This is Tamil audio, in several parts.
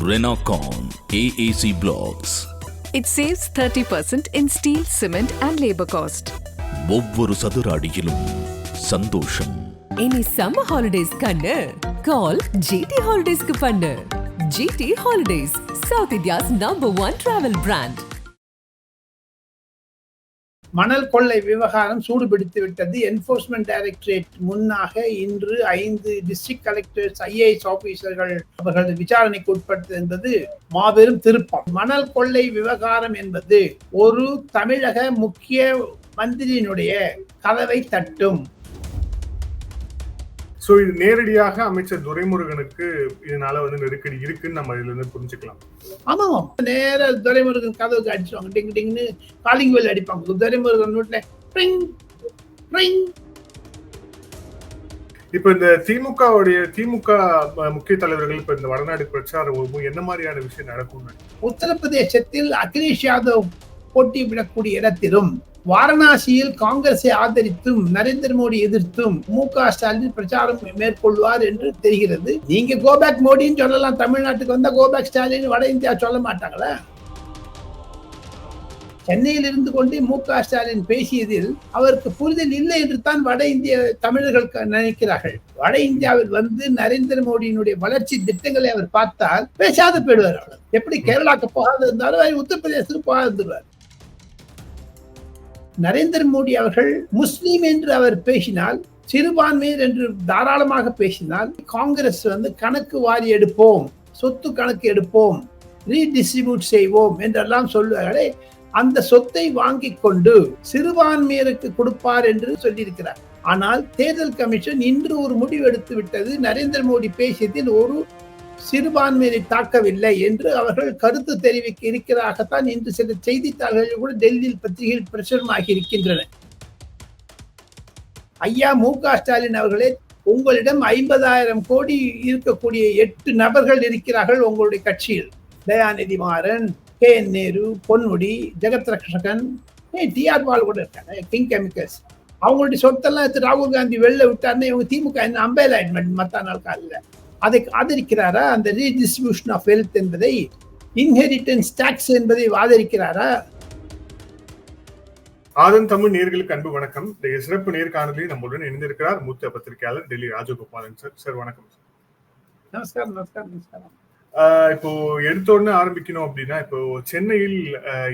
Renocon AAC Blocks. It saves 30% in steel, cement, and labor cost. ஒவ்வொரு சதுர அடியிலும் சந்தோஷம். இனி சம்மர் ஹாலிடேஸ் கண்ணு. கால் ஜிடி ஹாலிடேஸ்க்கு பண்ணு. GT holidays south India's number one travel brand மணல் கொள்ளை விவகாரம் சூடுபிடித்து விட்டது. என்போர்ஸ்மெண்ட் டைரக்டரேட் முன்னாக இன்று ஐந்து டிஸ்ட்ரிக்ட் கலெக்டர்ஸ் ஐஏஎஸ் ஆபீசர்கள் அவர்கள் விசாரணைக்கு உட்படுத்தது என்பது மாபெரும் திருப்பம். மணல் கொள்ளை விவகாரம் என்பது ஒரு தமிழக முக்கிய மந்திரியினுடைய கதவை தட்டும். சோ இது நேரடியாக அமைச்சர் துரைமுருகனுக்கு இதனால வந்து நெருக்கடி இருக்குன்னு நம்ம இதுல இருந்து புரிஞ்சுக்கலாம். ஆமாம் நேர துரைமுருகன் கதவுக்கு அடிச்சுவாங்க டிங் டிங்னு காலிங் பெல் அடிப்பாங்க. துரைமுருகன் வீட்டுல இப்ப இந்த திமுகவுடைய திமுக முக்கிய தலைவர்கள் இப்ப இந்த வடநாடு பிரச்சாரம் என்ன மாதிரியான விஷயம் நடக்கும் உத்தரப்பிரதேசத்தில் அகிலேஷ் யாதவ் போட்டியிடக்கூடிய இடத்திலும் வாரணாசியில் காங்கிரஸை ஆதரித்தும் நரேந்திர மோடி எதிர்த்தும் மு க ஸ்டாலின் பிரச்சாரம் மேற்கொள்வார் என்று தெரிகிறது. நீங்க கோபேக் மோடின்னு சொல்லலாம். தமிழ்நாட்டுக்கு வந்தா கோபேக் ஸ்டாலின் வட இந்தியா சொல்ல மாட்டாங்களா? சென்னையில் இருந்து கொண்டு மு க ஸ்டாலின் பேசியதில் அவருக்கு புரிதல் இல்லை என்று தான் வட இந்திய தமிழர்கள் க- நினைக்கிறார்கள். வட இந்தியாவில் வந்து நரேந்திர மோடியினுடைய வளர்ச்சி திட்டங்களை அவர் பார்த்தால் பேசாத போயிடுவார் அவர். எப்படி கேரளாக்கு போகாத இருந்தாலும் அவர் உத்தரப்பிரதேசத்துக்கு போகாது இருந்துருவார் நரேந்திர மோடி அவர்கள் முஸ்லீம் என்று அவர் பேசினால் சிறுபான்மையர் என்று தாராளமாக பேசினால் காங்கிரஸ் வந்து கணக்கு வாரி எடுப்போம் சொத்து கணக்கு எடுப்போம் ரீடிஸ்ட்ரிபியூட் செய்வோம் என்றெல்லாம் சொல்லுவார்களே அந்த சொத்தை வாங்கி கொண்டு சிறுபான்மையருக்கு கொடுப்பார் என்று சொல்லியிருக்கிறார். ஆனால் தேர்தல் கமிஷன் இன்று ஒரு முடிவு எடுத்து விட்டது நரேந்திர மோடி பேசியதில் ஒரு சிறுபான்மையை தாக்கவில்லை என்று அவர்கள் கருத்து தெரிவிக்க இருக்கிறாகத்தான் இன்று சில செய்தித்தாள்களில் கூட டெல்லியில் பத்திரிகையில் பிரசுரமாகி இருக்கின்றன. ஐயா மு க ஸ்டாலின் அவர்களே உங்களிடம் ஐம்பதாயிரம் கோடி இருக்கக்கூடிய எட்டு நபர்கள் இருக்கிறார்கள் உங்களுடைய கட்சியில். Dayanidhi Maran K N Nehru Ponmudi Jagath Rakshagan TR பால் கூட இருக்காங்க கிங் கெமிக்கல்ஸ் அவங்களுடைய சொத்தெல்லாம் ராகுல் காந்தி வெளில விட்டாருன்னா இவங்க திமுக என்ன அம்பேலாயின்மெண்ட் மத்த நாள் காலில் அதை ஆதரிக்கிறாரா? அந்த ரீடிஸ்ட்ரிபியூஷன் ஆஃப் வெல்த் என்பதை இன்ஹெரிட்டன்ஸ் டாக்ஸ் என்பதை ஆதரிக்கிறாரா? ஆதன் தமிழ் நேர்களுக்கு அன்பு வணக்கம். இந்த சிறப்பு நேர்காணலில் நம்முடன் இணைந்திருக்கிறார் மூத்த பத்திரிகையாளர் டெல்லி ராஜகோபாலன் சார். சார் வணக்கம் நமஸ்காரம் நமஸ்காரம் நமஸ்காரம். இப்போ எடுத்த உடனே ஆரம்பிக்கணும் அப்படின்னா இப்போ சென்னையில்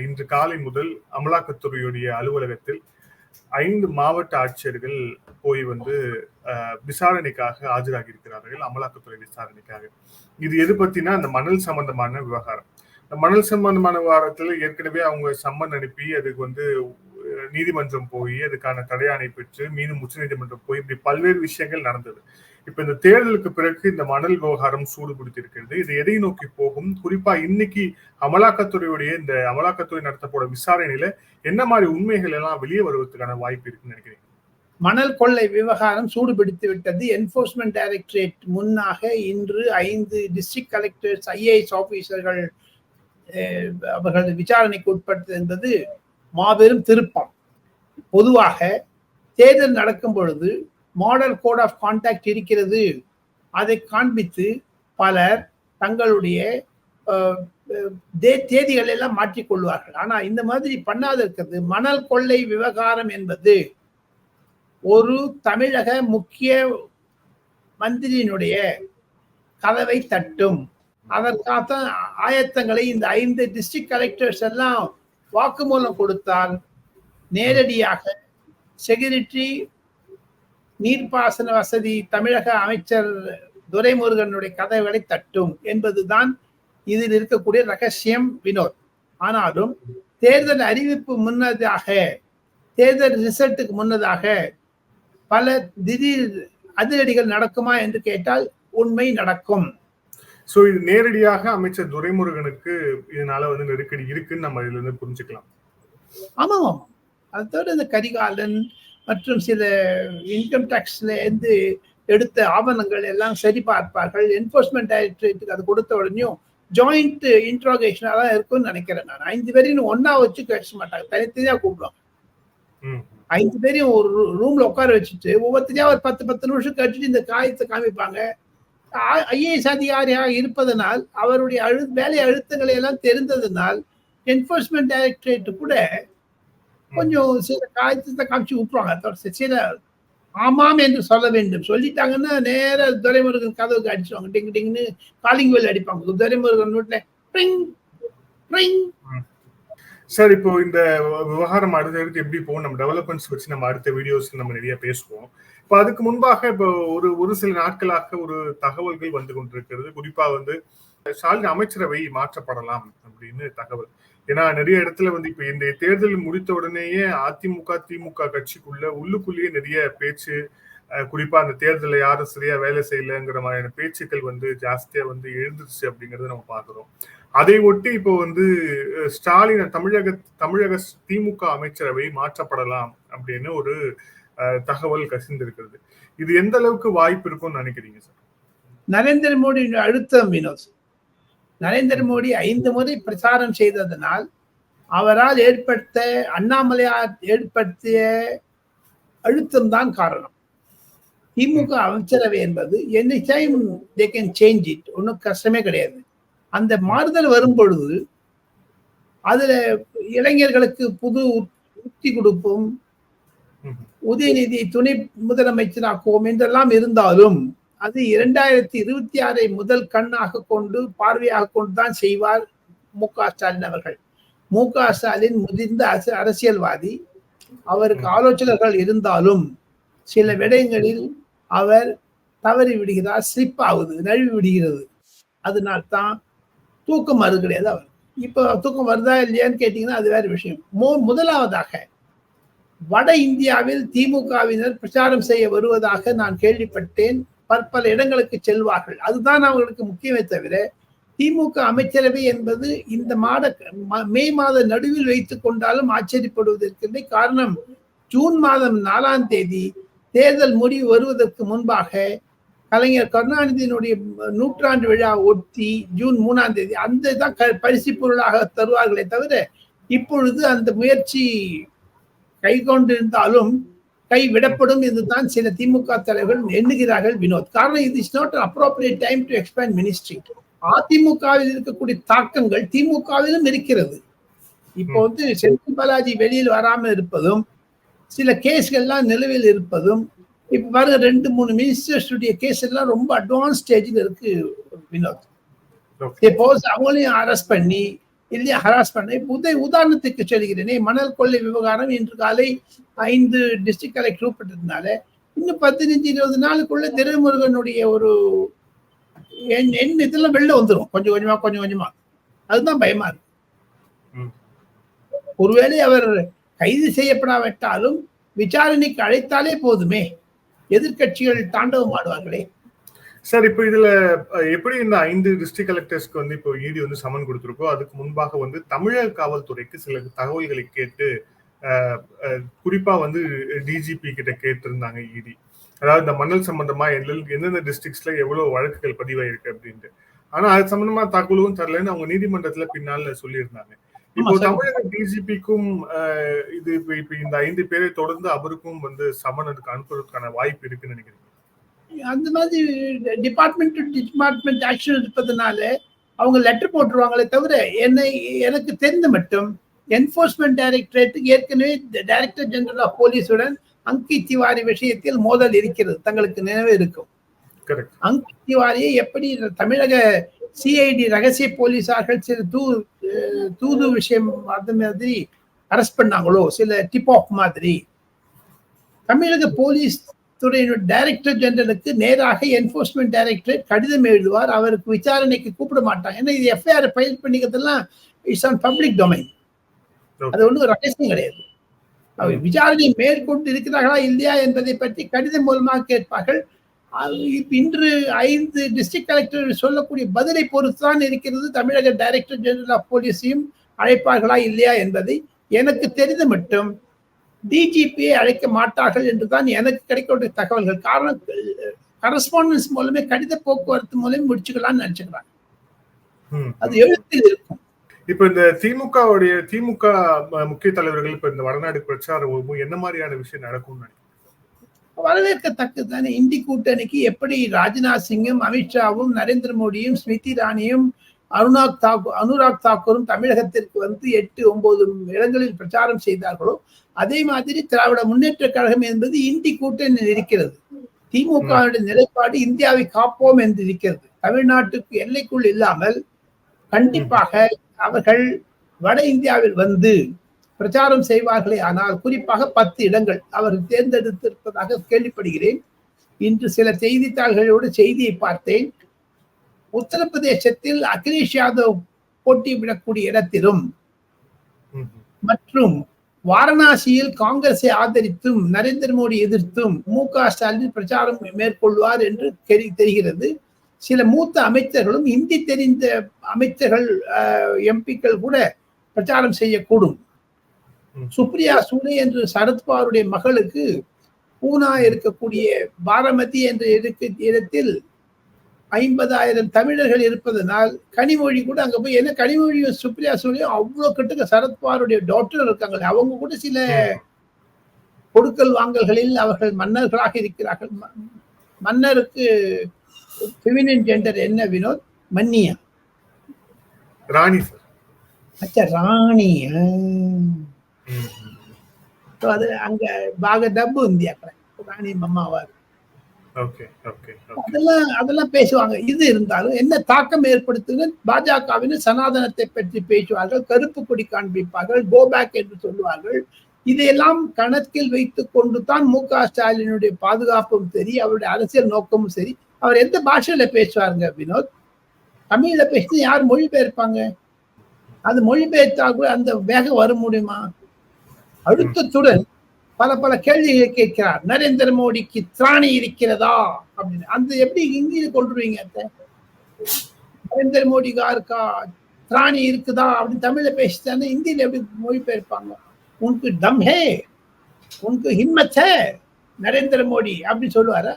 இன்று காலை முதல் அமலாக்கத்துறையுடைய அலுவலகத்தில் ஐந்து மாவட்ட ஆட்சியர்கள் போய் வந்து விசாரணைக்காக ஆஜராகி இருக்கிறார்கள் அமலாக்கத்துறை விசாரணைக்காக. இது எது பத்தினா அந்த மணல் சம்பந்தமான விவகாரம். இந்த மணல் சம்பந்தமான விவகாரத்துல ஏற்கனவே அவங்க சம்மன் அனுப்பி அதுக்கு வந்து நீதிமன்றம் போய் அதுக்கான தடையாணை பெற்று மீண்டும் உச்சநீதிமன்றம் போய் இப்படி பல்வேறு விஷயங்கள் நடந்தது. இப்ப இந்த தேர்தலுக்கு பிறகு இந்த மணல் விவகாரம் சூடு பிடித்திருக்கிறது. இது எதை நோக்கி போகும்? குறிப்பா இன்னைக்கு அமலாக்கத்துறையுடைய இந்த அமலாக்கத்துறை நடத்தப்போற விசாரணையில என்ன மாதிரி உண்மைகள் எல்லாம் வெளியே வருவதற்கான வாய்ப்பு இருக்குன்னு நினைக்கிறீங்க? மணல் கொள்ளை விவகாரம் சூடுபிடித்து விட்டது. என்போர்ஸ்மெண்ட் டைரக்டரேட் முன்னாக இன்று ஐந்து டிஸ்ட்ரிக்ட் கலெக்டர்ஸ் ஐஏஎஸ் ஆபீசர்கள் அவர்கள் விசாரணைக்கு உட்பட்டது என்பது மாபெரும் திருப்பம். பொதுவாக தேர்தல் நடக்கும் பொழுது மாடல் கோட் ஆஃப் கான்டாக்ட் இருக்கிறது. அதை காண்பித்து பலர் தங்களுடைய தே- தேதிகள் எல்லாம் மாற்றிக்கொள்வார்கள். ஆனா இந்த மாதிரி பண்ணாத இருக்கிறது மணல் கொள்ளை விவகாரம் என்பது ஒரு தமிழக முக்கிய மந்திரியினுடைய கதவை தட்டும். அதற்காக ஆயத்தங்களை இந்த ஐந்து டிஸ்ட்ரிக்ட் கலெக்டர்ஸ் எல்லாம் வாக்குமூலம் கொடுத்தால் நேரடியாக செக்யூரிட்டி நீர்ப்பாசன வசதி தமிழக அமைச்சர் துரைமுருகனுடைய கதவுகளை தட்டும் என்பதுதான் இதில் இருக்கக்கூடிய ரகசியம் வினோத். ஆனாலும் தேர்தல் அறிவிப்பு முன்னதாக தேர்தல் ரிசல்ட்டுக்கு முன்னதாக பல திடீர் அதிரடிகள் நடக்குமா என்று கேட்டால் உண்மை நடக்கும். சோ இது நேரடியாக அமைச்சர் துரைமுருகனுக்கு இதனால வந்து நெருக்கடி இருக்குன்னு நம்ம இதுல இருந்து புரிஞ்சுக்கலாம். ஆமாம் அது தவிர இந்த கரிகாலன் மற்றும் சில இன்கம் டேக்ஸ்ல இருந்து எடுத்த ஆவணங்கள் எல்லாம் சரி பார்ப்பார்கள். என்போர்ஸ்மெண்ட் டைரக்டரேட்டுக்கு அது கொடுத்த உடனேயும் ஜாயிண்ட் இன்ட்ரோகேஷனாக தான் இருக்கும்னு நினைக்கிறேன் நான். ஐந்து பேரையும் ஒண்ணா வச்சு பேச மாட்டாங்க. தனித்தனியா கூப்பிடுவாங்க. ஐந்து பேரையும் ஒரு ரூம்ல உட்கார வச்சுட்டு ஒவ்வொருத்தரையா ஒரு பத்து பத்து நிமிஷம் கழிச்சுட்டு இந்த காயத்தை காமிப்பாங்க. ஐஏஎஸ் அதிகாரியாக இருப்பதனால் அவருடைய அழு வேலை அழுத்தங்களை எல்லாம் தெரிந்ததனால் என்போர்ஸ்மெண்ட் டைரக்டரேட் கூட கொஞ்சம் சில காய்ச்சத்தை காமிச்சு விட்டுருவாங்க. சில ஆமாம் என்று சொல்ல வேண்டும். சொல்லிட்டாங்கன்னா நேர துரைமுருகன் கதவுக்கு அடிச்சுவாங்க டிங் டிங்னு காலிங் வெல் அடிப்பாங்க. துரைமுருகன் வீட்டுல சார் இப்போ இந்த விவகாரம் அடுத்தடுத்து எப்படி போகும்? நம்ம டெவலப்மெண்ட்ஸ் வச்சு நம்ம அடுத்த வீடியோஸ் நம்ம நிறைய பேசுவோம். இப்போ அதுக்கு முன்பாக இப்போ ஒரு ஒரு சில நாட்களாக ஒரு தகவல்கள் வந்து கொண்டிருக்கிறது. குறிப்பா வந்து ஸ்டாலின் அமைச்சரவை மாற்றப்படலாம் அப்படின்னு தகவல். ஏன்னா நிறைய இடத்துல வந்து இப்ப இந்த தேர்தல் முடித்த உடனேயே அதிமுக திமுக கட்சிக்குள்ள உள்ளுக்குள்ளேயே நிறைய பேச்சு குறிப்பா அந்த தேர்தலை யாரும் சரியா வேலை செய்யலங்கிற மாதிரியான பேச்சுக்கள் வந்து ஜாஸ்தியா வந்து எழுந்துருச்சு அப்படிங்கறத நம்ம பாக்குறோம் அதை ஒட்டி இப்போ வந்து ஸ்டாலின் தமிழக தமிழக திமுக அமைச்சரவை மாற்றப்படலாம் அப்படின்னு ஒரு அஹ், தகவல் கசிந்திருக்கிறது. இது எந்த அளவுக்கு வாய்ப்பு இருக்கும்னு நினைக்கிறீங்க சார்? நரேந்திர மோடி அழுத்தம் வினோத். நரேந்திர மோடி ஐந்து முறை பிரச்சாரம் செய்ததனால் அவரால் ஏற்படுத்த அண்ணாமலையார் ஏற்படுத்திய அழுத்தம் தான் காரணம். திமுக அமைச்சரவை என்பது any time they can change it ஒன்றும் கஷ்டமே கிடையாது. அந்த மாறுதல் வரும் பொழுது அதுல இளைஞர்களுக்கு புது உத்தி கொடுப்போம். ம்ஹும். உதயநிதியை துணை முதலமைச்சராக்குவோம் என்றெல்லாம் இருந்தாலும் அது இரண்டாயிரத்தி இருபத்தி ஆறை முதல் கண்ணாக கொண்டு பார்வையாக கொண்டு தான் செய்வார் மு க ஸ்டாலின் அவர்கள். மு க ஸ்டாலின் முதிர்ந்த அரச- அரசியல்வாதி. அவருக்கு ஆலோசகர்கள் இருந்தாலும் சில விடயங்களில் அவர் தவறி விடுகிறார் ஸ்லிப் ஆகுது நழுவி விடுகிறது. அதனால்தான் தூக்கம் வருது கிடையாது அவர். இப்போ தூக்கம் வருதா இல்லையான்னு கேட்டீங்கன்னா அது வேற விஷயம். மோ முதலாவதாக வட இந்தியாவில் திமுகவினர் பிரச்சாரம் செய்ய வருவதாக நான் கேள்விப்பட்டேன். பற்பல இடங்களுக்கு செல்வார்கள். அதுதான் அவர்களுக்கு முக்கியமே தவிர திமுக அமைச்சரவை என்பது இந்த மாத மே மாத நடுவில் வைத்துக் கொண்டாலும் ஆச்சரியப்படுவதற்கில்லை. காரணம் ஜூன் மாதம் நாலாம் தேதி தேர்தல் முடிவு வருவதற்கு முன்பாக கலைஞர் கருணாநிதியினுடைய நூற்றாண்டு விழா ஒட்டி ஜூன் மூணாம் தேதி அந்த தான் க- பரிசு பொருளாக தருவார்களே தவிர இப்பொழுது அந்த முயற்சி கை கொண்டிருந்தாலும் கை விடப்படும் என்றுதான் சில திமுக தலைவர்கள் எண்ணுகிறார்கள் வினோத். காரணம் இது is not appropriate time to expand ministry அதிமுகவில் இருக்கக்கூடிய தாக்கங்கள் திமுகவிலும் இருக்கிறது. இப்போ வந்து செந்தில் பாலாஜி வெளியில் வராம இருப்பதும் சில கேஸ்கள்லாம் நிலுவையில் இருப்பதும் இப்ப பாருங்க ரெண்டு மூணு மினிஸ்டர்ஸுடைய கேஸ் எல்லாம் ரொம்ப அட்வான்ஸ் ஸ்டேஜில் இருக்கு வினோத். சப்போஸ் அவங்களையும் அரெஸ்ட் பண்ணி இல்லையா ஹராஸ் பண்ணி இப்ப உதை உதாரணத்துக்கு சொல்கிறேனே. மணல் கொள்ளை விவகாரம் இன்று காலை ஐந்து டிஸ்ட்ரிக்ட் கலெக்டர் கூப்பிட்டதுனால இன்னும் பதினஞ்சு இருபது நாளுக்குள்ள திருமுருகனுடைய ஒரு எண் எண் இதெல்லாம் வெளில வந்துடும் கொஞ்சம் கொஞ்சமா கொஞ்சம் கொஞ்சமா. அதுதான் பயமா இருக்கு. ஒருவேளை அவர் கைது செய்யப்படாவிட்டாலும் விசாரணைக்கு அழைத்தாலே போதுமே. எதிர்க்கட்சிகள் தாண்டவம் ஆடுவார்களே. சார் இப்போ இதுல எப்படி இந்த ஐந்து டிஸ்ட்ரிக்ட் கலெக்டர்ஸ்க்கு வந்து இப்போ இடி வந்து சமன் கொடுத்திருக்கோ அதுக்கு முன்பாக வந்து தமிழக காவல்துறைக்கு சில தகவல்களை கேட்டு குறிப்பா வந்து டிஜிபி கிட்ட கேட்டிருந்தாங்க இடி அதாவது இந்த மணல் சம்பந்தமா எந்த- எந்தெந்த டிஸ்ட்ரிக்ட்ஸ்ல எவ்வளவு வழக்குகள் பதிவாயிருக்கு அப்படின்ட்டு. ஆனா அது சம்பந்தமா தகவலும் தரலன்னு அவங்க நீதிமன்றத்துல பின்னால சொல்லியிருந்தாங்க. இப்போ. தமிழக டிஜிபிக்கும் இது இப்ப இப்ப இந்த ஐந்து பேரை தொடர்ந்து அவருக்கும் வந்து சமனுக்கு அனுப்புறதுக்கான வாய்ப்பு இருக்குன்னு நினைக்கிறேன். அந்த மாதிரி டிபார்ட்மெண்ட் டு டிபார்ட்மெண்ட் ஆக்ஷன் இருப்பதனால அவங்க லெட்டர் போட்டுருவாங்களே தவிர என்னை எனக்கு தெரிந்த மட்டும் என்போர்ஸ்மெண்ட் டைரக்டரேட்டுக்கு ஏற்கனவே டைரக்டர் ஜெனரல் ஆஃப் போலீஸுடன் அங்கித் திவாரி விஷயத்தில் மோதல் இருக்கிறது. தங்களுக்கு நினைவு இருக்கும். அங்கித் திவாரியை எப்படி தமிழக சிஐடி ரகசிய போலீசார்கள் சில தூ தூது விஷயம் அது மாதிரி அரெஸ்ட் பண்ணாங்களோ சில டிப் ஆஃப் மாதிரி. தமிழக போலீஸ் துறையினுடைய டைரக்டர் ஜெனரலுக்கு நேராக என்போர்ஸ்மெண்ட் டைரக்டரேட் கடிதம் எழுதுவார். அவருக்கு விசாரணைக்கு கூப்பிட மாட்டாங்க. ஏன்னா இது எஃப்ஐஆர் ஃபைல் பண்ணிக்கிறதெல்லாம் இட்ஸ் ஆன் பப்ளிக் டொமைன் அது ஒன்றும் ரகசியம் கிடையாது. அவர் விசாரணை மேற்கொண்டு இருக்கிறார்களா இல்லையா என்பதை பற்றி கடிதம் மூலமாக கேட்பார்கள். இன்று ஐந்து டிஸ்ட்ரிக்ட் கலெக்டர் சொல்லக்கூடிய பதிலை பொறுத்து தான் இருக்கிறது. தமிழக டைரக்டர் ஜெனரல் ஆஃப் போலீஸையும் அழைப்பார்களா இல்லையா என்பதை எனக்கு தெரிந்த மட்டும் டிஜிபியை அழைக்க மாட்டார்கள் என்றுதான் எனக்கு கிடைக்கக்கூடிய தகவல்கள். காரணம் கரஸ்பாண்டன்ஸ் மூலமே கடித போக்குவரத்து மூலமே முடிச்சுக்கலாம்னு நினைச்சுக்கிறாங்க. அது எழுத்தில் இருக்கும். இப்ப இந்த திமுகவுடைய திமுக முக்கிய தலைவர்கள் இப்ப இந்த வடநாடு பிரச்சாரம் என்ன மாதிரியான விஷயம் நினைக்கிறீங்க? வரவேற்கத்தக்கது தானே இந்தி கூட்டணிக்கு எப்படி ராஜ்நாத் சிங்கும் அமித்ஷாவும் நரேந்திர மோடியும் ஸ்மிருதி இரானியும் அனுராக் தாக்கூர் அனுராக் தாக்கூரும் தமிழகத்திற்கு வந்து எட்டு ஒன்பது இடங்களில் பிரச்சாரம் செய்தார்களோ அதே மாதிரி திராவிட முன்னேற்ற கழகம் என்பது இந்தி கூட்டணி இருக்கிறது. திமுக நிலைப்பாடு இந்தியாவை காப்போம் என்று இருக்கிறது. தமிழ்நாட்டுக்கு எல்லைக்குள் இல்லாமல் கண்டிப்பாக அவர்கள் வட இந்தியாவில் வந்து பிரச்சாரம் செய்வார்களே ஆனால் குறிப்பாக பத்து இடங்கள் அவர்கள் தேர்ந்தெடுத்திருப்பதாக கேள்விப்படுகிறேன். இன்று சில செய்தித்தாள்களோடு செய்தியை பார்த்தேன். உத்தரப்பிரதேசத்தில் அகிலேஷ் யாதவ் போட்டியிடக்கூடிய இடத்திலும் மற்றும் வாரணாசியில் காங்கிரஸை ஆதரித்தும் நரேந்திர மோடி எதிர்த்தும் மு க ஸ்டாலின் பிரச்சாரம் மேற்கொள்வார் என்று தெரி- தெரிகிறது. சில மூத்த அமைச்சர்களும் இந்தி தெரிந்த அமைச்சர்கள் எம்பிக்கள் கூட பிரச்சாரம் செய்யக்கூடும். சுப்ரியா சூலே என்று சரத்பவாருடைய மகளுக்கு பூனா இருக்கக்கூடிய பாரமதி என்ற இடத்தில் ஐம்பதாயிரம் தமிழர்கள் இருப்பதனால் கனிமொழி கூட அங்க போய் என்ன கனிமொழியும் சுப்ரியா சூரியும் அவ்வளவு கிட்டக்க சரத்பாருடைய டாக்டர் இருக்காங்க அவங்க கூட சில கொடுக்கல் வாங்கல்களில் அவர்கள் மன்னர்களாக இருக்கிறார்கள். மன்னருக்கு ஃபெமினின் ஜெண்டர் என்ன வினோத்? மன்னியா. ராணி அச்சா ராணி அது அங்க பாக டப்பு இந்தியா ராணி மம்மாவா இருக்கு. அதெல்லாம் அதெல்லாம் பேசுவாங்க. இது இருந்தாலும் என்ன தாக்கம் ஏற்படுத்துது? பாஜகவினர் சனாதனத்தை பற்றி பேசுவார்கள் கருப்பு கொடி காண்பிப்பார்கள் கோபேக் என்று சொல்லுவார்கள். இதையெல்லாம் கணக்கில் வைத்துக் கொண்டு தான் மு க ஸ்டாலினுடைய பாதுகாப்பும் சரி அவருடைய அரசியல் நோக்கமும் சரி. அவர் எந்த பாஷையில பேசுவாருங்க வினோத்? தமிழ்ல பேசி யார் மொழிபெயர்ப்பாங்க? அது மொழிபெயர்த்தா கூட அந்த வேகம் வர முடியுமா? அழுத்தத்துடன் பல பல கேள்விகளை கேட்கிறார். நரேந்திர மோடிக்கு திராணி இருக்கிறதா? அப்படின்னு. அந்த எப்படி இங்கே கொண்டுருவீங்க நரேந்திர மோடி காருக்கா திராணி இருக்குதா? அப்படின்னு தமிழ்ல பேசிட்டாங்க இந்தியில எப்படி மொழிபெயர்ப்பாங்க? உனக்கு டம் ஹே உனக்கு ஹிம்மத் ஹே நரேந்திர மோடி அப்படி சொல்லுவாரா?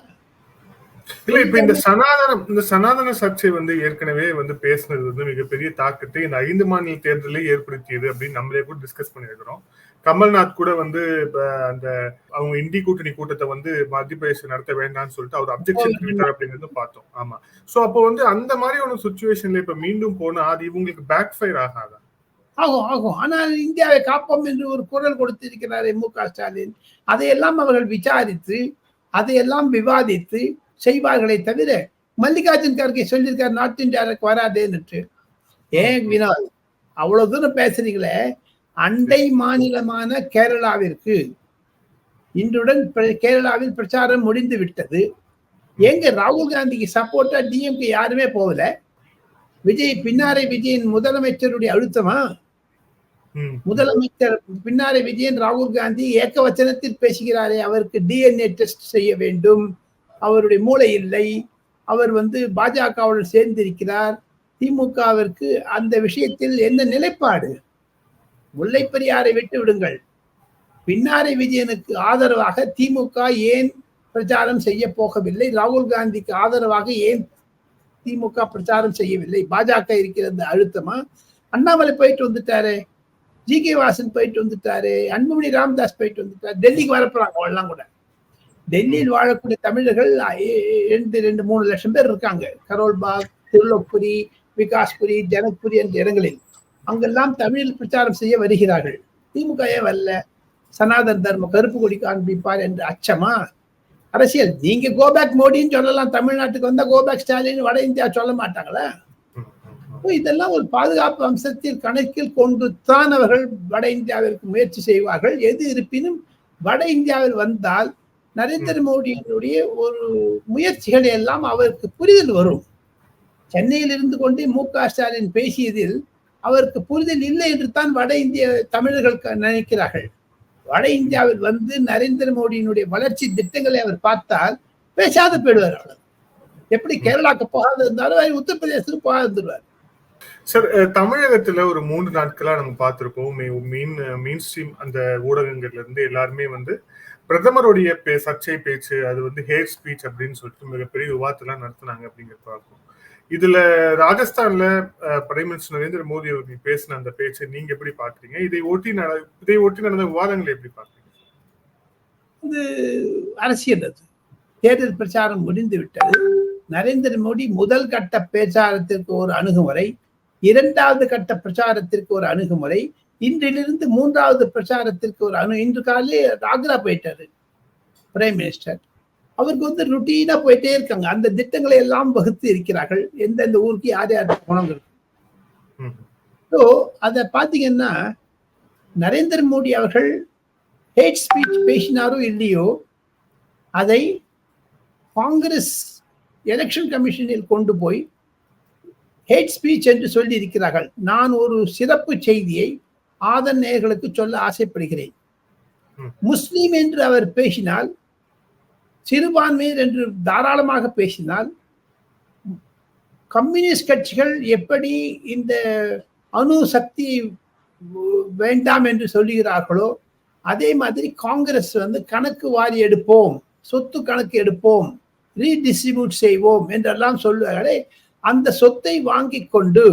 இல்ல இப்ப இந்த சனாதனம் இந்த சனாதன சர்ச்சை வந்து ஏற்கனவே வந்து பேசுனது வந்து மிகப்பெரிய தாக்கத்தை இந்த ஐந்து மாநில தேர்தலே ஏற்படுத்தியது அப்படின்னு நம்மளே கூட டிஸ்கஸ் பண்ணிருக்கிறோம் கமல்நாத் கூட வந்து இப்ப அந்த அவங்க இந்தி கூட்டணி கூட்டத்தை வந்து மத்திய பிரதேசம் நடத்த வேண்டாம்னு சொல்லிட்டு அவர் அப்செக்ஷன் தெரிவித்தார் அப்படிங்கிறது பார்த்தோம். ஆமா. சோ அப்போ வந்து அந்த மாதிரி ஒரு சுச்சுவேஷன்ல இப்ப மீண்டும் போனா அது இவங்களுக்கு பேக் ஃபயர் ஆகாதா? ஆகும் ஆகும். ஆனால் இந்தியாவை காப்போம் என்று ஒரு குரல் கொடுத்திருக்கிறார் மு க ஸ்டாலின். அதையெல்லாம் அவர்கள் விசாரித்து அதையெல்லாம் விவாதித்து செய்வார்களே தவிர மல்லிகார்ஜுன் கார்கே சொல்லியிருக்கார் நார்த் இந்தியாவுக்கு வராதேன்னுட்டு ஏன் வினோத் அவ்வளவு தூரம் பேசுறீங்களே? அண்டை மாநிலமான கேரளாவிற்கு இன்றுடன் கேரளாவில் பிரச்சாரம் முடிந்து விட்டது. எங்க ராகுல் காந்திக்கு சப்போர்ட்டா டிஎம்கே யாருமே போகல. விஜய் பின்னாரை விஜயின் முதலமைச்சருடைய அழுத்தமா? முதலமைச்சர் பின்னாரை விஜயன் ராகுல் காந்தி ஏக்கவச்சனத்தில் பேசுகிறாரே அவருக்கு டிஎன்ஏ டெஸ்ட் செய்ய வேண்டும். அவருடைய மூளை இல்லை. அவர் வந்து பாஜகவுடன் சேர்ந்திருக்கிறார். திமுகவிற்கு அந்த விஷயத்தில் என்ன நிலைப்பாடு? முல்லை பெரியாரை விட்டு விடுங்கள். பின்னாரை விஜயனுக்கு ஆதரவாக திமுக ஏன் பிரச்சாரம் செய்ய போகவில்லை? ராகுல் காந்திக்கு ஆதரவாக ஏன் திமுக பிரச்சாரம் செய்யவில்லை? பாஜக இருக்கிற அந்த அழுத்தமா? அண்ணாமலை போயிட்டு வந்துட்டாரு. ஜி கே வாசன் போயிட்டு வந்துட்டாரு. அன்புமணி ராமதாஸ் போயிட்டு வந்துட்டாரு. டெல்லிக்கு வரப்போறாங்க அவெல்லாம் கூட. டெல்லியில் வாழக்கூடிய தமிழர்கள் ரெண்டு ரெண்டு மூணு லட்சம் பேர் இருக்காங்க. கரோல்பாக் திருலோக்புரி விகாஸ்புரி ஜனக்புரி என்ற இடங்களில். அங்கெல்லாம் தமிழில் பிரச்சாரம் செய்ய வருகிறார்கள். திமுக ஏன் வரல சனாதன தர்ம கருப்பு கொடி காண்பிப்பார் என்ற அச்சமா? அரசியல். நீங்க கோபேக் மோடின்னு சொல்லலாம். தமிழ்நாட்டுக்கு வந்தா கோபேக் ஸ்டாலின் வட இந்தியா சொல்ல மாட்டாங்களா? இதெல்லாம் ஒரு பாதுகாப்பு அம்சத்தில் கணக்கில் கொண்டு தான் அவர்கள் வட இந்தியாவிற்கு முயற்சி செய்வார்கள். எது இருப்பினும் வட இந்தியாவில் வந்தால் நரேந்திர மோடியினுடைய ஒரு முயற்சிகள் எல்லாம் அவருக்கு புரிதல் வரும். சென்னையில் இருந்து கொண்டு மு க ஸ்டாலின் பேசியதில் அவருக்கு புரிதல் இல்லை என்று தான் வட இந்திய தமிழர்கள் நினைக்கிறார்கள். வட இந்தியாவில் வந்து நரேந்திர மோடியினுடைய வளர்ச்சி திட்டங்களை அவர் பார்த்தால் பேசாத போயிடுவார் அவர். எப்படி கேரளாக்கு போகாத இருந்தாலும் அவர் உத்தரப்பிரதேசத்துக்கு போகாது இருந்துருவார் சார் தமிழகத்துல ஒரு மூன்று நாட்களா நம்ம பார்த்திருப்போம். மீன் மீன் ஸ்ட்ரீம் அந்த ஊடகங்கள்ல இருந்து எல்லாருமே வந்து பிரதமருடைய பே சர்ச்சை பேச்சு அது வந்து ஹேட் ஸ்பீச் அப்படின்னு சொல்லிட்டு மிகப்பெரிய விவாதத்தெல்லாம் நடத்தினாங்க அப்படிங்கிறத பார்ப்போம். இதுல ராஜஸ்தான்ல அஹ், பிரைம் மினிஸ்டர் நரேந்திர மோடி அவர்கள் பேசின அந்த பேச்சை நீங்க எப்படி பாக்குறீங்க? இதை ஒட்டி நட இதை ஒட்டி நடந்த விவாதங்களை எப்படி பாக்குறீங்க? அது அரசியல் அது. தேர்தல் பிரச்சாரம் முடிந்து விட்டது. நரேந்திர மோடி முதல் கட்ட பிரச்சாரத்திற்கு ஒரு அணுகுமுறை இரண்டாவது கட்ட பிரச்சாரத்திற்கு ஒரு அணுகுமுறை இன்றிலிருந்து மூன்றாவது பிரச்சாரத்திற்கு ஒரு அணு இன்று காலையில் ஆக்ரா போயிட்டாரு. பிரைம் மினிஸ்டர் அவருக்கு வந்து ருட்டீனா போயிட்டே இருக்காங்க. அந்த திட்டங்களை எல்லாம் வகுத்து இருக்கிறார்கள். எந்தெந்த ஊருக்கு யார் யார் போனோங்கிறது ம். ஸோ அதை பார்த்தீங்கன்னா நரேந்திர மோடி அவர்கள் ஹேட் ஸ்பீச் பேசினாரோ இல்லையோ அதை காங்கிரஸ் எலெக்ஷன் கமிஷனில் கொண்டு போய் ஹேட் ஸ்பீச் என்று சொல்லி இருக்கிறார்கள். நான் ஒரு சிறப்பு செய்தியை ஆதன் நேயர்களுக்கு சொல்ல ஆசைப்படுகிறேன். முஸ்லீம் என்று அவர் பேசினால் சிறுபான்மையினர் என்று தாராளமாக பேசினால் கம்யூனிஸ்ட் கட்சிகள் எப்படி இந்த அணு சக்தி வேண்டாம் என்று சொல்லுகிறார்களோ அதே மாதிரி காங்கிரஸ் வந்து கணக்கு வாரி எடுப்போம் சொத்து கணக்கு எடுப்போம் ரீடிஸ்ட்ரிபியூட் செய்வோம் என்றெல்லாம் சொல்லுவார்களே அந்த சொத்தை வாங்கி கொண்டு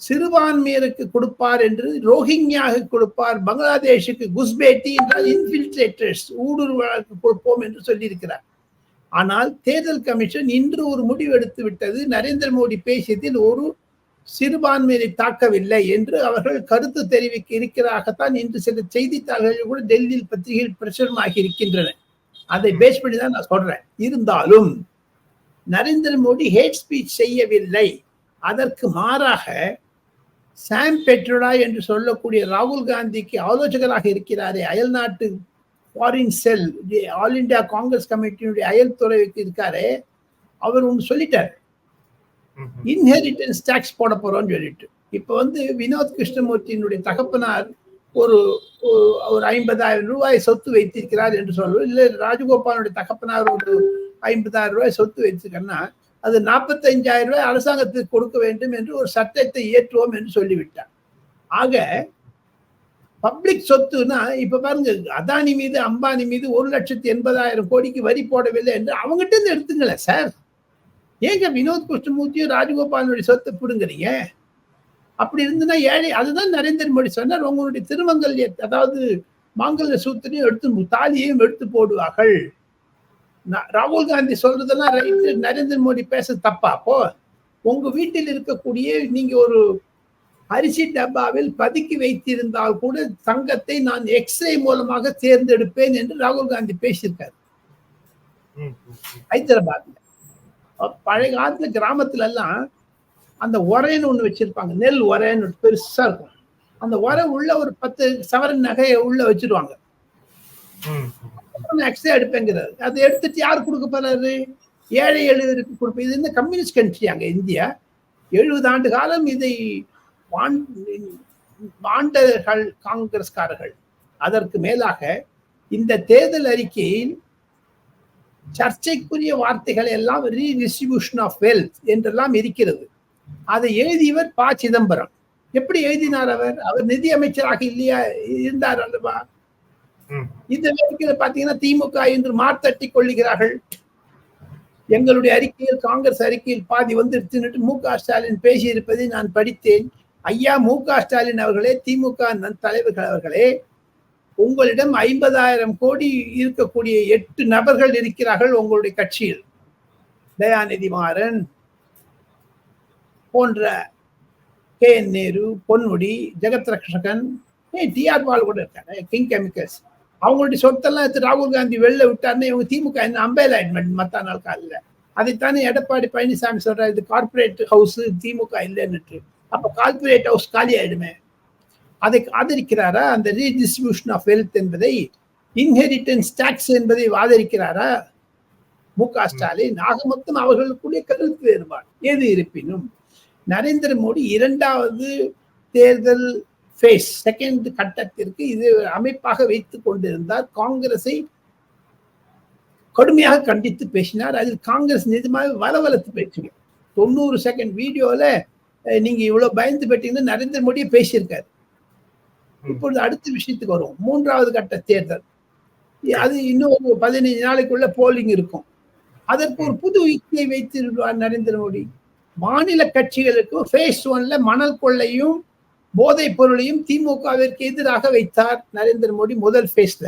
சிறுபான்மையருக்கு கொடுப்பார் என்று ரோஹிங்யாவுக்கு கொடுப்பார் பங்களாதேஷுக்கு குஸ்பேட்டி என்றால் இன்ஃபில்ட்ரேட்டர்ஸ் ஊடுருவலருக்கு கொடுப்போம் என்று சொல்லியிருக்கிறார். ஆனால் தேர்தல் கமிஷன் இன்று ஒரு முடிவு எடுத்து விட்டது. நரேந்திர மோடி பேசியதில் ஒரு சிறுபான்மையை தாக்கவில்லை என்று அவர்கள் கருத்து தெரிவிக்க இருக்கிறாகத்தான் இன்று சில செய்தித்தாள்களில் கூட டெல்லியில் பத்திரிகைகள் பிரசுரமாகி இருக்கின்றன. அதை பேஸ் பண்ணி தான் நான் சொல்றேன். இருந்தாலும் நரேந்திர மோடி ஹேட் ஸ்பீச் செய்யவில்லை. அதற்கு மாறாக சாம் பெட்ரோடா என்று சொல்லக்கூடிய ராகுல் காந்திக்கு ஆலோசகராக இருக்கிறாரே அயல் நாட்டு foreign cell all India Congress கமிட்டியினுடைய அயல் துறைக்கு இருக்காரே அவர் ஒன்று சொல்லிட்டார். இன்ஹெரிட்டன்ஸ் டாக்ஸ் போட போறோம்னு சொல்லிட்டு இப்போ வந்து வினோத் கிருஷ்ணமூர்த்தியினுடைய தகப்பனார் ஒரு ஒரு- ஐம்பதாயிரம் ரூபாய் சொத்து வைத்திருக்கிறார் என்று சொல்லுவோம் இல்லை ராஜகோபாலுடைய தகப்பனார் ஒரு ஐம்பதாயிரம் ரூபாய் சொத்து வைத்திருக்காருன்னா அது நாற்பத்தஞ்சாயிரம் ரூபாய் அரசாங்கத்துக்கு கொடுக்க வேண்டும் என்று ஒரு சட்டத்தை இயற்றுவோம் என்று சொல்லிவிட்டார். ஆக பப்ளிக் சொத்துனா இப்ப பாருங்க அதானி மீது அம்பானி மீது ஒரு லட்சத்தி எண்பதாயிரம் கோடிக்கு வரி போடவில்லை என்று அவங்ககிட்ட இருந்து எடுத்துங்களேன் சார். ஏங்க வினோத் கிருஷ்ணமூர்த்தியும் ராஜகோபாலனுடைய சொத்தை பிடுங்குறீங்க? அப்படி இருந்துன்னா ஏழை அதுதான் நரேந்திர மோடி சொன்னார் உங்களுடைய திருமங்கல்ய அதாவது மாங்கல்ய சூத்திரையும் எடுத்து தாலியையும் எடுத்து போடுவார்கள். ராகுல் காந்தி சொல்றதெல்லாம் ரைட்டு. நரேந்திர மோடி பேச தப்பா? அப்போ உங்க வீட்டில் இருக்கக்கூடிய நீங்க ஒரு அரிசி டப்பாவில் பதுக்கி வைத்திருந்தால் கூட தங்கத்தை நான் எக்ஸ்ரே மூலமாக தேர்ந்தெடுப்பேன் என்று ராகுல் காந்தி பேசியிருக்காரு. ஹைதராபாத். ஹைதராபாத்ல பழைய காலத்துல கிராமத்துல எல்லாம் அந்த உரைன்னு ஒண்ணு வச்சிருப்பாங்க. நெல் உரைன்னு பெருசா இருக்கும். அந்த உரை உள்ள ஒரு பத்து சவரன் நகையை உள்ள வச்சிருவாங்க. ம். நான் எடுப்பேங்கிறாரு. அதை எடுத்துட்டு யார் கொடுக்க போறாரு? ஏழை எளியவருக்கு கொடுப்ப இது இந்த கம்யூனிஸ்ட் கண்ட்ரி அங்க இந்தியா? எழுபது ஆண்டு காலம் இதை வாண்- வாண்டர்கள் காங்கிரஸ்காரர்கள். அதற்கு மேலாக இந்த தேர்தல் அறிக்கையில் சர்ச்சைக்குரிய வார்த்தைகள் எல்லாம் ரீடிஸ்ட்ரிபியூஷன் ஆஃப் வெல்த் என்றெல்லாம் இருக்கிறது. அதை எழுதியவர் ப சிதம்பரம். எப்படி எழுதினார் அவர்? அவர் நிதி அமைச்சராக இல்லையா? இருந்தார் அல்லவா? இந்த வேடிக்கையில பாத்தீங்கன்னா திமுக இன்று மார்த்தட்டி கொள்ளுகிறார்கள். எங்களுடைய அறிக்கையில் காங்கிரஸ் அறிக்கையில் பாதி வந்துருச்சுன்னு மு க ஸ்டாலின் பேசியிருப்பதை நான் படித்தேன். ஐயா மு க ஸ்டாலின் அவர்களே திமுக நன் தலைவர்கள் அவர்களே உங்களிடம் ஐம்பதாயிரம் கோடி இருக்கக்கூடிய எட்டு நபர்கள் இருக்கிறார்கள் உங்களுடைய கட்சியில். தயாநிதி மாறன் போன்ற K N Nehru Ponmudi Jagath ரக்ஷகன் TR பால் கூட இருக்காங்க கிங் கெமிக்கல்ஸ் அவங்களுடைய சொத்தெல்லாம் எடுத்து ராகுல் காந்தி வெளில விட்டாருன்னு இவங்க திமுக என்ன அம்பேலாய்மெண்ட் மத்த நாள் காலில் அதைத்தானே எடப்பாடி பழனிசாமி சொல்றாரு இது கார்ப்பரேட் ஹவுஸ் திமுக இல்லைன்னுட்டு. அப்ப கார்பரேட் ஹவுஸ் காலி ஆயிடுமே. அதை ஆதரிக்கிறாரா? அந்த ரீடிஸ்ட்ரிபியூஷன் ஆஃப் வெல்த் என்பதை இன்ஹெரிட்டன்ஸ் டாக்ஸ் என்பதை ஆதரிக்கிறாரா? மு க ஸ்டாலின் ஆக மொத்தம் அவர்களுக்குள்ளே கருத்து வேறுபாடு. எது இருப்பினும் நரேந்திர மோடி இரண்டாவது தேர்தல் ஃபேஸ் செகண்ட் கட்டத்திற்கு இது அமைப்பாக வைத்துக் கொண்டிருந்தார். காங்கிரஸை கடுமையாக கண்டித்து பேசினார். அதில் காங்கிரஸ் நிஜமாக வலவலத்து பேசுங்க தொண்ணூறு செகண்ட் வீடியோல நீங்க இவ்வளவு பயந்து போயிட்டீங்கன்னா நரேந்திர மோடியே பேசியிருக்காரு. இப்பொழுது அடுத்த விஷயத்துக்கு வரும் மூன்றாவது கட்ட தேர்தல். அது இன்னும் ஒரு பதினைஞ்சு நாளைக்குள்ள போலிங் இருக்கும். அதற்கு ஒரு புது யுக்தியை வைத்திருவார் நரேந்திர மோடி. மாநில கட்சிகளுக்கு ஃபேஸ் ஒன்ல மணல் கொள்ளையும் போதைப் பொருளையும் திமுகவிற்கு எதிராக வைத்தார் நரேந்திர மோடி முதல் ஃபேஸ்ல.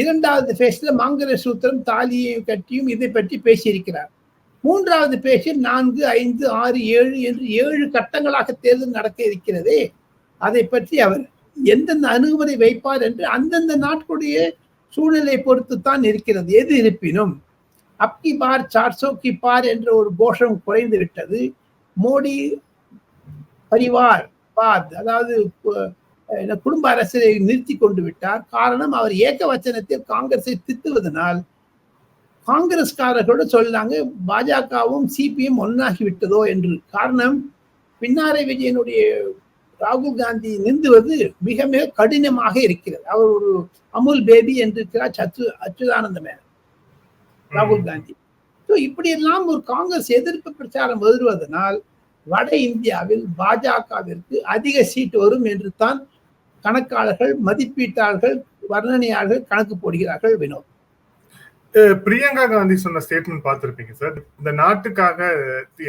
இரண்டாவது பேஜ்ல மங்கள சூத்திரம் தாலியையும் கட்டியும் இதை பற்றி பேசியிருக்கிறார். மூன்றாவது பேஜில் நான்கு ஐந்து ஆறு ஏழு என்று ஏழு கட்டங்களாக தேர்தல் நடக்க இருக்கிறதே அதை பற்றி அவர் எந்தெந்த அணுகுமுறை வைப்பார் என்று அந்தந்த நாட்களுடைய சூழ்நிலை பொறுத்து தான் இருக்கிறது. எது இருப்பினும் அப்கி பார் சார்சோ கி பார் என்ற ஒரு கோஷம் குறைந்து விட்டது. மோடி பரிவார் பாத் அதாவது குடும்ப அரசை நிறுத்தி கொண்டு விட்டார். காரணம் அவர் ஏக வச்சனத்தில் காங்கிரஸை திட்டுவதனால் காங்கிரஸ்காரர்களோடு சொல்லாங்க பாஜகவும் சிபிஎம் ஒன்னாகி விட்டதோ என்று. காரணம் பின்னாரை விஜயனுடைய ராகுல் காந்தி நிந்துவது மிக மிக கடினமாக இருக்கிறது. அவர் ஒரு அமுல் பேபி என்று இருக்கிறார் அச்சு அச்சுதானந்த மேனன் ராகுல் காந்தி. இப்படியெல்லாம் ஒரு காங்கிரஸ் எதிர்ப்பு பிரச்சாரம் வருவதனால் வட இந்தியாவில் பாஜகவிற்கு அதிக சீட் வரும் என்று தான் கணக்காளர்கள் மதிப்பீட்டாளர்கள் வர்ணனையாளர்கள் கணக்கு போடுகிறார்கள் வினோத். பிரியங்கா காந்தி சொன்ன ஸ்டேட்மெண்ட் பார்த்திருப்பீங்க சார் இந்த நாட்டுக்காக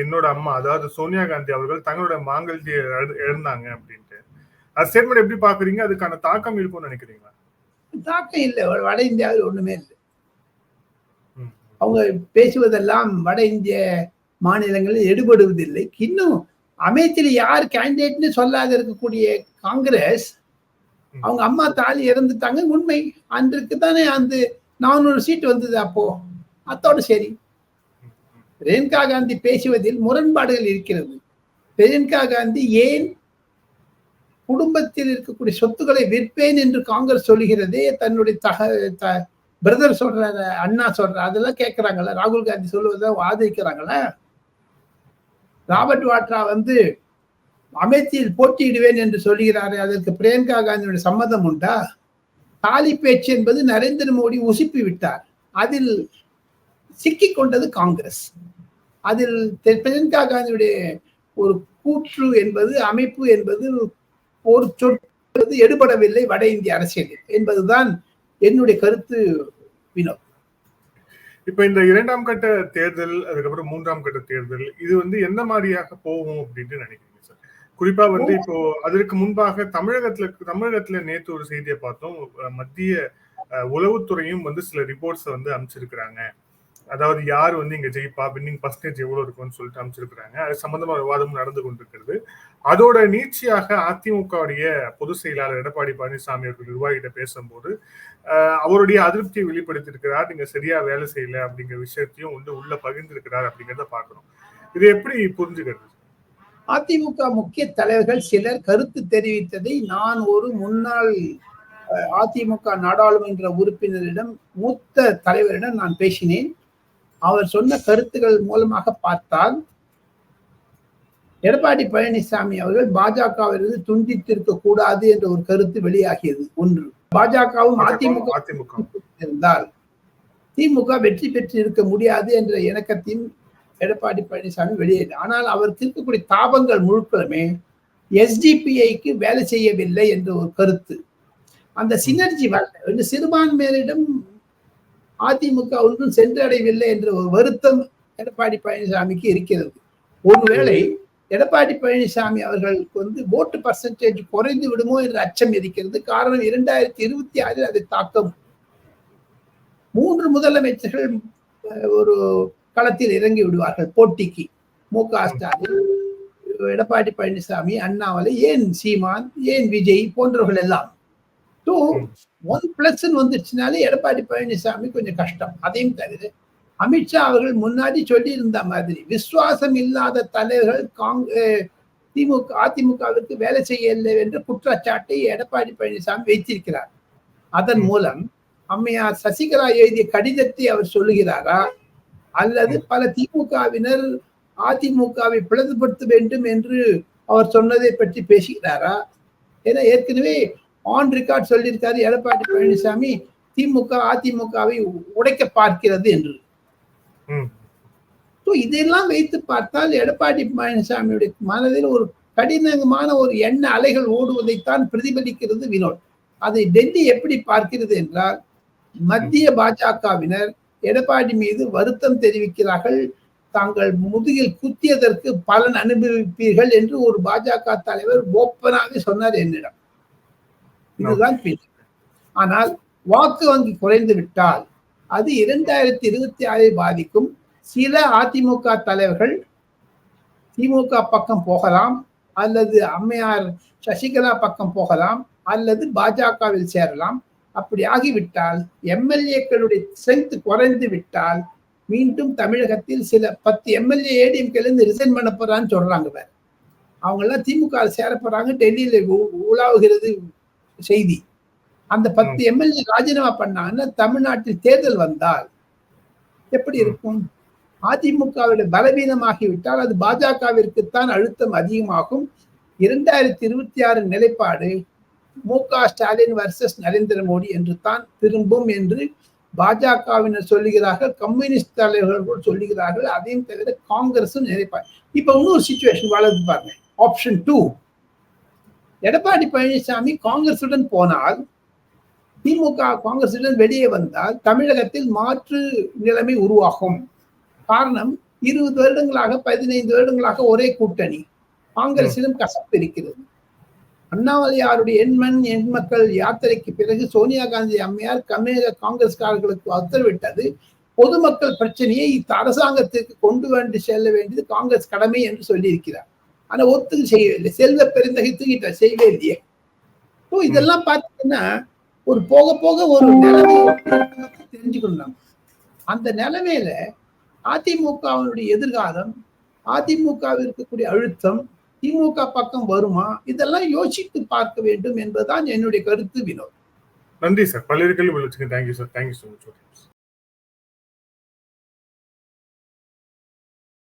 என்னோட அம்மா அதாவது சோனியா காந்தி அவர்கள் தங்களோட மாங்கல்ய இழந்தாங்க அப்படின்ட்டு. அந்த ஸ்டேட்மெண்ட் எப்படி பாக்குறீங்க அதுக்கான தாக்கம் இருக்கும்னு நினைக்கிறீங்களா? தாக்கம் இல்லை. வட இந்தியாவில் ஒண்ணுமே இல்லை. அவங்க பேசுவதெல்லாம் வட இந்திய மாநிலங்களில் எடுபடுவதில்லை. இன்னும் அமேத்தில் யார் கேண்டிடேட்னு சொல்லாத இருக்கக்கூடிய காங்கிரஸ் அவங்க அம்மா தாலி இறந்துட்டாங்க. உண்மை. அன்றைக்கு தானே அந்த நானூறு சீட் வந்தது அப்போ. அத்தோடு சரி. பிரியங்கா காந்தி பேசுவதில் முரண்பாடுகள் இருக்கிறது. பிரியங்கா காந்தி ஏன் குடும்பத்தில் இருக்கக்கூடிய சொத்துக்களை விற்பேன் என்று காங்கிரஸ் சொல்லுகிறதே? தன்னுடைய தக த பிரதர் சொல்றாரு அண்ணா சொல்றாரு. அதெல்லாம் கேட்கறாங்கல்ல ராகுல் காந்தி சொல்லுவதை ஆதரிக்கிறாங்கல்ல ராபர்ட் வாட்ரா வந்து அமேத்தியில் போட்டியிடுவேன் என்று சொல்கிறாரே அதற்கு பிரியங்கா காந்தியுடைய சம்மதம் உண்டா? தாலி பேச்சு என்பது நரேந்திர மோடி உசுப்பி விட்டார். அதில் சிக்கிக் கொண்டது காங்கிரஸ். அதில் தெ- பிரியங்கா காந்தியுடைய ஒரு கூற்று என்பது அமைப்பு என்பது ஒரு சொற்பது எடுபடவில்லை வட இந்திய அரசியலில் என்பதுதான் என்னுடைய கருத்து வினோத். இப்ப இந்த இரண்டாம் கட்ட தேர்தல் அதுக்கப்புறம் மூன்றாம் கட்ட தேர்தல் இது வந்து எந்த மாதிரியாக போகும் அப்படின்னு நினைக்கிறீங்க சார்? குறிப்பா வந்து இப்போ அதற்கு முன்பாக தமிழகத்துல தமிழகத்துல நேத்து ஒரு செய்தியை பார்த்தோம். மத்திய உளவுத்துறையும் வந்து சில ரிப்போர்ட்ஸ் வந்து அமைச்சிருக்கிறாங்க அதாவது யார் வந்து இங்க ஜெயிப்பா வின்னிங் பர்சன்டேஜ் எவ்வளவு இருக்கும்னு சொல்லிட்டு அமைச்சிருக்கிறாங்க அது சம்பந்தமா விவாதம் நடந்து கொண்டிருக்கிறது. அதோட நீட்சியாக அதிமுகவுடைய பொதுச் செயலாளர் எடப்பாடி பழனிசாமி அவர்கள் நிர்வாகிகிட்ட பேசும்போது அவருடைய அதிருப்தியை வெளிப்படுத்தியிருக்கிறார். நீங்க சரியா வேலை செய்யல அப்படிங்கிற விஷயத்தையும் வந்து உள்ள பகிர்ந்திருக்கிறார் அப்படிங்கிறத பார்க்கணும். இது எப்படி புரிஞ்சுக்கிறது? அதிமுக முக்கிய தலைவர்கள் சிலர் கருத்து தெரிவித்ததை நான் ஒரு முன்னாள் அதிமுக நாடாளுமன்ற உறுப்பினரிடம் மூத்த தலைவரிடம் நான் பேசினேன். அவர் சொன்ன கருத்துக்கள் மூலமாக பார்த்தால் எடப்பாடி பழனிசாமி அவர்கள் பாஜகவிலிருந்து துண்டித்திருக்க கூடாது என்ற ஒரு கருத்து வெளியாகியது ஒன்று. பாஜகவும் அதிமுக அதிமுக. இருந்தால் திமுக வெற்றி பெற்று இருக்க முடியாது என்ற இணக்கத்தின் எடப்பாடி பழனிசாமி வெளியேறு ஆனால் அவருக்கு இருக்கக்கூடிய தாபங்கள் முழுக்களுமே எஸ்டிபிஐக்கு வேலை செய்யவில்லை என்ற ஒரு கருத்து. அந்த சினர்ஜி வரல இன்னும் சிறுபான்மையினரிடம் அதிமுக ஒன்றும் சென்றடையவில்லை என்ற ஒரு வருத்தம் எடப்பாடி பழனிசாமிக்கு இருக்கிறது. ஒருவேளை எடப்பாடி பழனிசாமி அவர்களுக்கு வந்து ஓட்டு பர்சன்டேஜ் குறைந்து விடுமோ என்ற அச்சம் இருக்கிறது. காரணம் இரண்டாயிரத்தி இருபத்தி ஆறில் அதை தாக்கம் மூன்று முதலமைச்சர்கள் ஒரு களத்தில் இறங்கி விடுவார்கள் போட்டிக்கு. மு க ஸ்டாலின் எடப்பாடி பழனிசாமி அண்ணாமலை ஏன் சீமான் ஏன் விஜய் போன்றவர்கள் எல்லாம். டூ ஒன் பிளஸ் வந்துச்சுனாலே எடப்பாடி பழனிசாமி கொஞ்சம் கஷ்டம். அதையும் தவிர அமித்ஷா அவர்கள் முன்னாடி சொல்லி இருந்த மாதிரி விசுவாசம் இல்லாத தலைவர்கள் காங் திமுக அதிமுகவிற்கு வேலை செய்யவில்லை என்ற குற்றச்சாட்டை எடப்பாடி பழனிசாமி வைத்திருக்கிறார். அதன் மூலம் அம்மையார் சசிகலா எழுதிய கடிதத்தை அவர் சொல்லுகிறாரா? அல்லது பல திமுகவினர் அதிமுகவை பிளவுபடுத்த வேண்டும் என்று அவர் சொன்னதை பற்றி பேசுகிறாரா? ஏன்னா ஏற்கனவே ஆன் ரெக்கார்ட் சொல்லியிருக்காரு எடப்பாடி பழனிசாமி திமுக அதிமுகவை உடைக்க பார்க்கிறது என்று. ஸோ இதெல்லாம் வைத்து பார்த்தால் எடப்பாடி பழனிசாமியுடைய மனதில் ஒரு கடினமான ஒரு எண்ண அலைகள் ஓடுவதைத்தான் பிரதிபலிக்கிறது வினோத். அதை டெல்லி எப்படி பார்க்கிறது என்றால் மத்திய பாஜகவினர் எடப்பாடி மீது வருத்தம் தெரிவிக்கிறார்கள். தாங்கள் முதுகில் குத்தியதற்கு பலன் அனுபவிப்பீர்கள் என்று ஒரு பாஜக தலைவர் ஓப்பனாக சொன்னார் என்னிடம். இதுதான் ஆனால் வாக்கு வங்கி குறைந்து விட்டால் அது இரண்டாயிரத்தி இருபத்தி ஆறை பாதிக்கும். சில அதிமுக தலைவர்கள் திமுக பக்கம் போகலாம் அல்லது அம்மையார் சசிகலா பக்கம் போகலாம் அல்லது பாஜகவில் சேரலாம். அப்படி ஆகிவிட்டால் எம்எல்ஏக்களுடைய ஸ்ட்ரென்த் குறைந்து விட்டால் மீண்டும் தமிழகத்தில் சில பத்து எம்எல்ஏ ஏடிஎம்கேலேருந்து ரிசைன் பண்ண போறான்னு சொல்றாங்க வேற அவங்கெல்லாம் திமுக சேர போறாங்க டெல்லியில உ- உலாவுகிறது செய்தி. அந்த பத்து எம்எல்ஏ ராஜினாமா பண்ணாங்கன்னா தமிழ்நாட்டில் தேர்தல் வந்தால் எப்படி இருக்கும்? அதிமுகவிட பலவீனமாகிவிட்டால் அது பாஜகவிற்குத்தான் அழுத்தம் அதிகமாகும். இரண்டாயிரத்தி இருபத்தி ஆறு நிலைப்பாடு மு க ஸ்டாலின் வர்சஸ் நரேந்திர மோடி என்று தான் திரும்பும் என்று பாஜகவினர் சொல்லுகிறார்கள் கம்யூனிஸ்ட் தலைவர்கள் கூட சொல்லுகிறார்கள் அதையும் தவிர காங்கிரஸும் நினைப்பார் இப்ப இன்னொரு சுச்சுவேஷன் வளர்ந்து பாருங்க. ஆப்ஷன் டூ எடப்பாடி பழனிசாமி காங்கிரசுடன் போனால் திமுக காங்கிரசுடன் வெளியே வந்தால் தமிழகத்தில் மாற்று நிலைமை உருவாகும். காரணம் இருபது வருடங்களாக பதினைந்து வருடங்களாக ஒரே கூட்டணி. காங்கிரசிலும் கசப்பு இருக்கிறது. அண்ணாமலையாருடைய எண்மண் எண் மக்கள் யாத்திரைக்கு பிறகு சோனியா காந்தி அம்மையார் தமிழக காங்கிரஸ்காரர்களுக்கு உத்தரவிட்டது பொதுமக்கள் பிரச்சனையை இந்த அரசாங்கத்திற்கு கொண்டு வந்து செல்ல வேண்டியது காங்கிரஸ் கடமை என்று சொல்லியிருக்கிறார். ஆனா ஒத்துக்கு செய்யவில்லை. செல்வ பெருந்தகை தூக்கிட்டார் செய்யவே இல்லையே. இதெல்லாம் பார்த்தீங்கன்னா ஒரு போக போக ஒரு நிலைமை தெரிஞ்சுக்கணும். அந்த நிலைமையில அதிமுகவினுடைய எதிர்காலம் அதிமுகவில் இருக்கக்கூடிய அழுத்தம் திமுக பக்கம் வருமா? இதெல்லாம் யோசித்து பார்க்க வேண்டும் என்பதுதான் என்னுடைய கருத்து வினோத். நன்றி சார் பல்வேறு கேள்வி thank you sir thank you so much